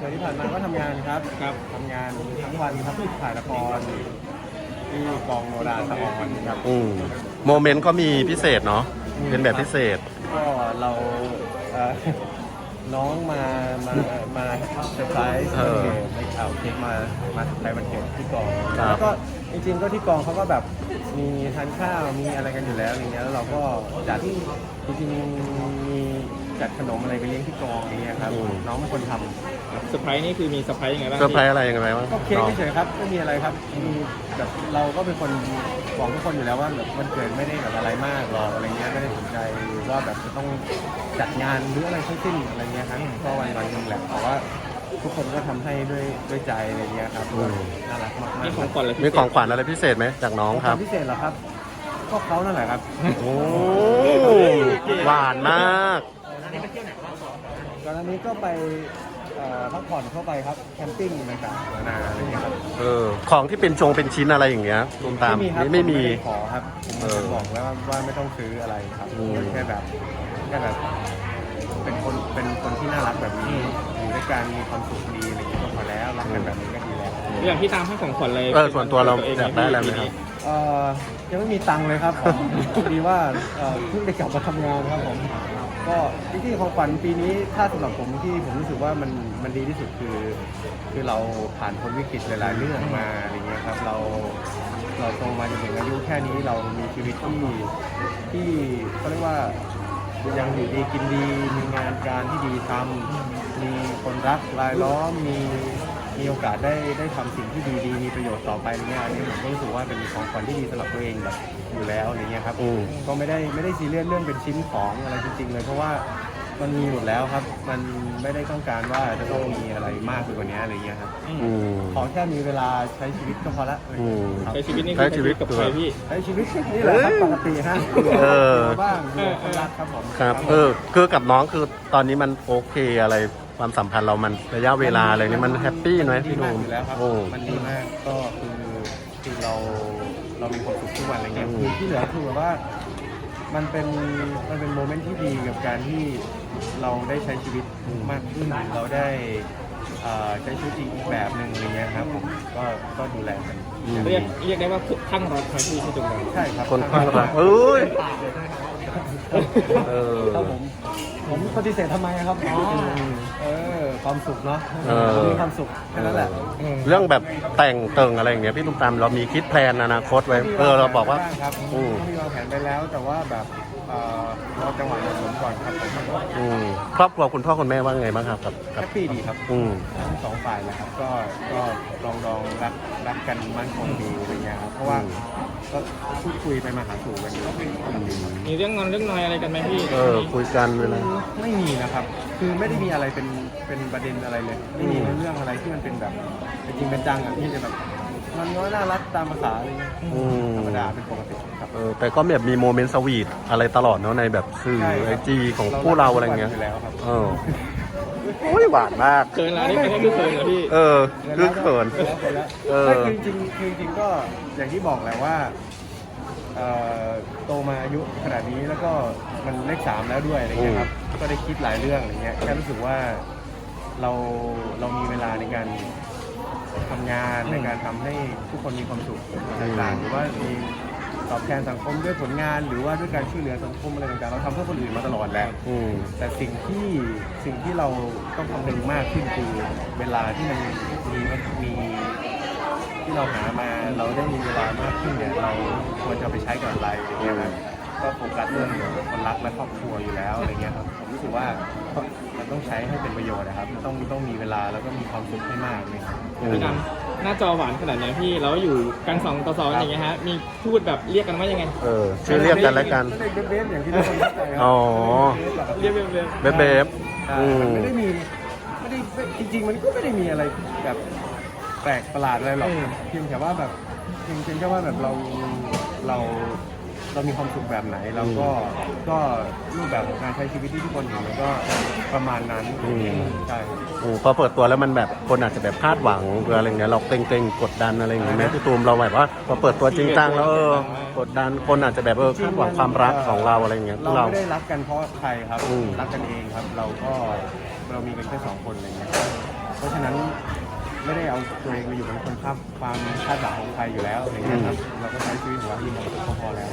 ส่วนที่ผ่านมาก็ทำงานครับครับทำงานทั้งวันครับถ่ายละครที่กองโนราสะออนครับ อืมโมเมนต์ก็มีพิเศษเนาะเป็นแบบพิเศษ ก็เราเอ่อน้องมามามาเซอร์ไพรส์เออวันเกิดเอาเค้กมามาเซอร์ไพรส์วันเกิดที่กองครับ แล้วก็ จริงๆก็ที่กองเขาก็แบบมีทานข้าวมีอะไรกันอยู่แล้วอย่างเงี้ยแล้วเราก็จัดจริงๆมีจัดขนมอะไรไปเลี้ยงที่กองอย่างเงี้ยครับน้องเป็นคนทำเซอร์ไพรส์นี่คือมีเซอร์ไพรส์ยังไงบ้างเซอร์ไพรส์อะไรยังไงบ้างก็เค้กน้องเฉยๆครับไม่มีอะไรครับมีแบบเราก็เป็นคนบอกทุกคนอยู่แล้วว่าแบบวันเกิดไม่ได้แบบอะไรมากหรอกอะไรเงี้ยไม่ได้สนใจว่าแบบจะต้องจัดงานหรืออะไรทั้งสิ้นอะไรเงี้ยครับก็วันวันๆหนึงแหละแต่ว่า ทุกคนก็ทำให้ด้วยด้วยใจอะไรเงี้ยครับก็น่ารักมากๆมีของขวัญอะไรพิมีเศษของขวัญอะไรพิเศษไหมจากน้องครับพิเศษเหรอครับ ก็เขานั่นแหละครับโอ้หวานมาก ก่อนหน้านี้ก็ไปเอ่อพักผ่อนเข้าไปครับแคมปิ้งต่างๆนานาอะไรเงี้ยครับเออ ของที่เป็นชงเป็นชิ้นอะไรอย่างเงี้ยตุมตามไม่มีครับนี่ไม่มี ผด้ขอครับผมเออบอกแล้วว่าไม่ต้องซื้ออะไรครับอืม แค่แบบแค่แบบเป็นคนเป็นคนที่น่ารักแบบนี้ อยู่ด้วยกันมีความสุขดีอะไรอย่างเงี้ยก็พอแล้วรักกันแบบนี้ก็ดีแล้วอย่างพี่ตามให้ของขวัญอะไรเออส่วนตัวเราองอยากได้อะไรไหมครับ เอ่อยังไม่มีตังค์เลยครับผมดีว่าเอ่อเพิ่งได้กลับมาทำงานครับผมก็จริงๆของขวัญปีนี้ถ้าสำหรับผมที่ผมรู้สึกว่ามันมันดีที่สุดคือ คือเราผ่านพ้นวิกฤตหลายๆเรื่องมาอะไรเงี้ยครับเราเราโตมาจนถึงอายุแค่นี้เรามีชีวิตที่ที่เขาเรียกว่า ยังอยู่ดีกินดี มีงานการที่ดีทำมีคนรักรายล้อมมีมีโอกาสได้ได้ทำสิ่งที่ดีๆมีประโยชน์ต่อไปอะไรเงี้ยอันนี้ผมก็รู้สึกว่าเป็นของขวัญที่ดีสำหรับตัวเองแบบอยู่แล้วอะไรเงี้ยครับอืมก็ไม่ได้ไม่ได้ซีเรียสเรื่องเป็นชิ้นของอะไรจริงๆเลยเพราะว่า มันมีหมดแล้วครับ มันไม่ได้ต้องการว่าจะต้องมีอะไรมากไปกว่านี้อะไรเงี้ยครับ อืม ขอแค่มีเวลาใช้ชีวิตก็พอละอืม ครับใช้ชีวิตนี่ใช้คือชีวิตกับใครพี่ ใช้ชีวิตนี่แหละครับปกติฮะเออยู่บ้างอยู่กับคนรักครับผมครับ เออ คือกับน้องคือตอนนี้มันโอเคอะไรความสัมพันธ์เรามันระยะเวลาอะไรเนี่ยมันแฮปปี้ไหมดีพี่หมากนุ่มอยู่แล้วครับโอ้ มันดีมากก็คือคือเราเรามีความสุขทุกวันอะไรเงี้ยอืม คือที่เหลือคือแบบว่า มันเป็นมันเป็นโมเมนต์ที่ดีกับการที่เราได้ใช้ชีวิตมากขึ้นเราได้เอ่อใช้ชีวิตอีกแบบหนึ่งอะไรเงี้ยครับผมก็ก็ดูแลกันอืมเรียกเรียกได้ว่าข้างรักใครพี่ที่ตรงนั้น ใช่ครับคนข้างรักเอ้ยเออ ครับผม ผมปฏิเสธทำไมครับ อ๋อ เออ ความสุขเนาะเออ มีความสุขแค่นั้นแหละเรื่องแบบแต่งเติงอะไรอย่างเงี้ยพี่ตุ้มตามเรามีคิดแพลนอนาคตไว้เออเราบอกว่าครับอืมก็มีวางแผนไปแล้วแต่ว่าแบบเอ่อรอจังหวะเหมาะสมก่อนครับผมอืมครอบครัวคุณพ่อคุณแม่ว่าไงบ้างครับกับกัแฮบปปี้ดีครับอืม ทั้งสองฝ่ายแหละครับ ก็ก็ลองลองรักรักกันมั่นคงดีอะไรเงี้ยครับเพราะว่าอืม ก็พูดคุยไปมาหาสู่กันอยู่มีเรื่องงอนเรื่องนอยอะไรกันไหมพี่เออคุยกันเวลาไม่มีนะครับ คือไม่ได้มีอะไรเป็นเป็นประเด็นอะไรเลย ไม่มีอืมเรื่องอะไรที่มันเป็นแบบเป็นจริงเป็นจังอะที่จะแบบมันน้อยน่ารักตามภาษาอะไรเงี้ยอืม ธรรมดาเป็นปกติครับเออแต่ก็แบบมีโมเมนต์สวีทอะไรตลอดเนาะในแบบสื่อใช่คไอบจีของเราคู่เราอะไรเงี้ยอยู่แล้วครับเออโอ้ยหวานมาก เกินแล้วนี่ไม่ใช่คือเกินเหรอพี่ เออคือเขินแล้วไปแล้วเออ ไม่คือจริงๆคือจริงๆก็อย่างที่บอกแหละว่าเอ่อโตมาอายุขนาดนี้แล้วก็มันเลขสามแล้วด้วยอะไรเงี้ยครับ ก็ได้คิดหลายเรื่องอะไรเงี้ยแค่รู้สึกว่า เราเรามีเวลาในการทำงานในการทำให้ทุกคนมีความสุขต่างๆหรือว่ามีตอบแทนสังคมด้วยผลงานหรือว่าด้วยการช่วยเหลือสังคมอะไรต่างๆเราทำเพื่อคนอื่นมาตลอดแหละอืม แต่สิ่งที่สิ่งที่เราต้องคำนึงมากขึ้นคือเวลาที่มันมีมีที่เราหามาเราได้มีเวลามากขึ้นเนี่ยเราควรจะเอาไปใช้กับอะไรอย่างเงี้ยครับ ก็โฟกัสเรื่องคนรักและครอบครัวอยู่แล้วอะไรเงี้ยครับผมรู้สึกว่ามันต้องใช้ให้เป็นประโยชน์นะครับต้องต้องมีเวลาแล้วก็มีความสุขให้มากเลยครับอืมพี่ดำหน้าจอหวานขนาดเนี้ยพี่แล้วอยู่กันสองต่อสองอย่างเงี้ยฮะมีพูดแบบเรียกกันว่ายังไงเออชื่อเรียกกันและกันเรียกเบฟๆอย่างที่ทุกคนเข้าใจครัอ๋อเรียกเป็นเบบเบบใช่อืมมันไม่ได้มีไม่ได้จริงๆมันก็ไม่ได้มีอะไรแบบแปลกประหลาดอะไรหรอกเพียงแต่ว่าแบบเพียงเพียงแค่ว่าแบบเราเรา เรามีความสุขแบบไหนเราก็ก็รูปแบบของการใช้ชีวิตที่ทุกคนเห็นมันก็ประมาณนั้นอืม ใช่อืมพอเปิดตัวแล้วมันแบบคนอาจจะแบบคาดหวังหรืออะไรเงี้ยเราเกรงๆกดดันอะไรอย่างเงี้ยไหมพี่ตูมเราแบบว่าพอเปิดตัวจริงจังแล้วเออกดดันคนอาจจะแบบเออคาดหวังความรักของเราอะไรเงี้ยพวเรากเรา ไม่ได้รักกันเพราะใครครับอืม รักกันเองครับ เราก็เรามีกันแค่สองคนอะไรเงี้ยเพราะฉะไม่ได้เอาตัวเองไปอยู่เป็นคนข้ามความคาดหวังของใครอยู่แล้วอย่างเงี้ยครับเราก็ใช้ชีวิตของเราที่เหมาะสมก็พอแล้ว